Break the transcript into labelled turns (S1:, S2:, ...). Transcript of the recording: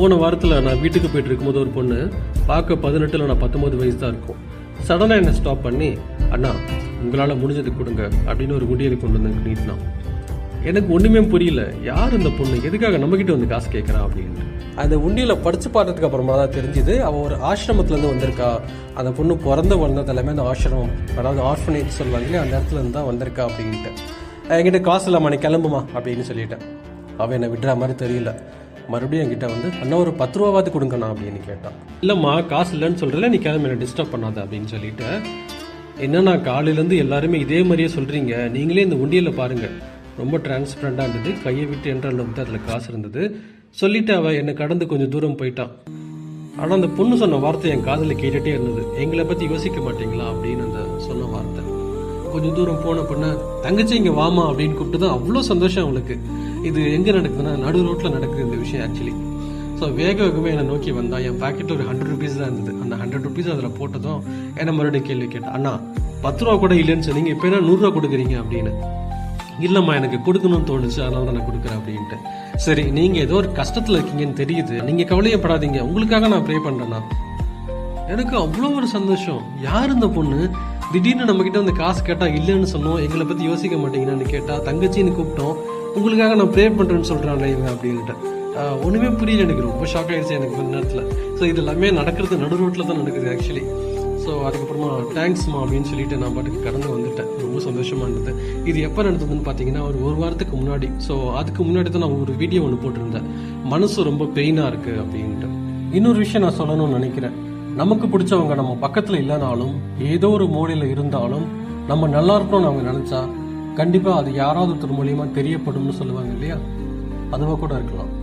S1: போன வாரத்தில் நான் வீட்டுக்கு போயிட்டு இருக்கும்போது ஒரு பொண்ணு பார்க்க பதினெட்டில் நான் பத்தொம்பது வயசு தான் இருக்கும். சடனாக என்னை ஸ்டாப் பண்ணி அண்ணா உங்களால் முடிஞ்சது கொடுங்க அப்படின்னு ஒரு குண்டியதை கொண்டு வந்து நீட்டினான். எனக்கு ஒன்றுமே புரியல. யார் இந்த பொண்ணு? எதுக்காக நம்மக்கிட்ட வந்து காசு கேட்குறா அப்படின்ட்டு. அந்த உண்டியில் படித்து பார்த்ததுக்கு அப்புறமா தான் தெரிஞ்சுது அவள் ஒரு ஆசிரமத்துலேருந்து வந்திருக்கா. அந்த பொண்ணு பிறந்த வளர்ந்தது எல்லாமே அந்த ஆசிரமம் அதாவது ஆர்ஃபனேஜ் சொல்லுவாங்க இல்லையா? அந்த இடத்துலேருந்து தான் வந்திருக்கா அப்படின்ட்டு. என்கிட்ட காசு இல்லாமல் நீ கிளம்புமா அப்படின்னு சொல்லிட்டேன். அவன் என்னை விடுற மாதிரி தெரியல. மறுபடியும் என்கிட்ட வந்து அண்ணா ஒரு பத்து ரூபாவது கொடுங்கண்ணா அப்படின்னு கேட்டான். இல்லைம்மா காசு இல்லைன்னு சொல்கிறல நீ கிளம்பி என்ன டிஸ்டர்ப் பண்ணாத அப்படின்னு சொல்லிட்டு என்னண்ணா காலையிலேருந்து எல்லாருமே இதே மாதிரியே சொல்கிறீங்க நீங்களே இந்த உண்டியலில் பாருங்கள் ரொம்ப டிரான்ஸ்பரண்டாக இருந்தது. கையை விட்டு என்ற வந்து அதில் காசு இருந்தது. சொல்லிட்டு அவள் என்னை கடந்து கொஞ்சம் தூரம் போயிட்டான். ஆனால் அந்த பொண்ணு சொன்ன வார்த்தை என் காதில் கேட்டுகிட்டே இருந்தது. எங்களை பற்றி யோசிக்க மாட்டீங்களா? அப்படின்னு அந்த சொன்ன வார்த்தை. கொஞ்சம் தூரம் போன பொண்ண தங்கச்சி இங்கே வாமா அப்படின்னு கூப்பிட்டு தான் அவ்வளோ சந்தோஷம் அவளுக்கு. இது எங்கே நடக்குதுன்னா நடு ரோட்டில் நடக்குது இந்த விஷயம் ஆக்சுவலி ஸோ வேக வேகமாக என்னை நோக்கி வந்தால் என் பாக்கெட்டில் ஒரு ஹண்ட்ரட் ருபீஸ் தான் இருந்தது. அந்த ஹண்ட்ரட் ருபீஸ் அதில் போட்டதும் என்னை மறுபடியும் கேள்வி கேட்டேன் அண்ணா பத்து ரூபா கூட இல்லைன்னு சொன்னீங்க இப்போ என்ன நூறுரூவா கொடுக்குறீங்க? அப்படின்னு. இல்லைம்மா எனக்கு கொடுக்கணும்னு தோணுச்சு அதனால தான் நான் கொடுக்குறேன் அப்படின்ட்டு. சரி நீங்கள் ஏதோ ஒரு கஷ்டத்தில் இருக்கீங்கன்னு தெரியுது. நீங்கள் கவலையப்படாதீங்க. உங்களுக்காக நான் ப்ரே பண்ணுறேண்ணா எனக்கு அவ்வளோ ஒரு சந்தோஷம். யார் இந்த பொண்ணு? திடீர்னு நம்மக்கிட்ட வந்து காசு கேட்டால் இல்லைன்னு சொன்னோம் எங்களை பற்றி யோசிக்க மாட்டீங்கன்னு கேட்டால் தங்கச்சின்னு கூப்பிட்டோம் உங்களுக்காக நான் ப்ரே பண்ணுறேன்னு சொல்றாங்க இவங்க அப்படின்ட்டு ஒன்றுமே புரியல எனக்கு. ரொம்ப ஷாக் ஆகிடுச்சு எனக்கு கொஞ்ச நேரத்தில். ஸோ இது எல்லாமே நடக்கிறது நடு ரோட்டில் தான் நடக்குது ஆக்சுவலி ஸோ அதுக்கப்புறமா தேங்க்ஸ்மா அப்படின்னு சொல்லிட்டு நான் பாட்டுக்கு கடந்து வந்துட்டேன். ரொம்ப சந்தோஷமாக இருந்தது. இது எப்போ நடந்ததுன்னு பார்த்தீங்கன்னா ஒரு ஒரு வாரத்துக்கு முன்னாடி. ஸோ அதுக்கு முன்னாடி தான் நான் ஒரு வீடியோ ஒன்று போட்டிருந்தேன். மனசு ரொம்ப பெயினாக இருக்குது அப்படின்ட்டு. இன்னொரு விஷயம் நான் சொல்லணும்னு நினைக்கிறேன். நமக்கு பிடிச்சவங்க நம்ம பக்கத்தில் இல்லைனாலும் ஏதோ ஒரு மூலையில் இருந்தாலும் நம்ம நல்லா இருக்கணும்னு அவங்க நினச்சா கண்டிப்பாக அது யாராவது ஒருத்தர் மூலியமாக தெரியப்படும்னு சொல்லுவாங்க இல்லையா? அதுவாக கூட இருக்கலாம்.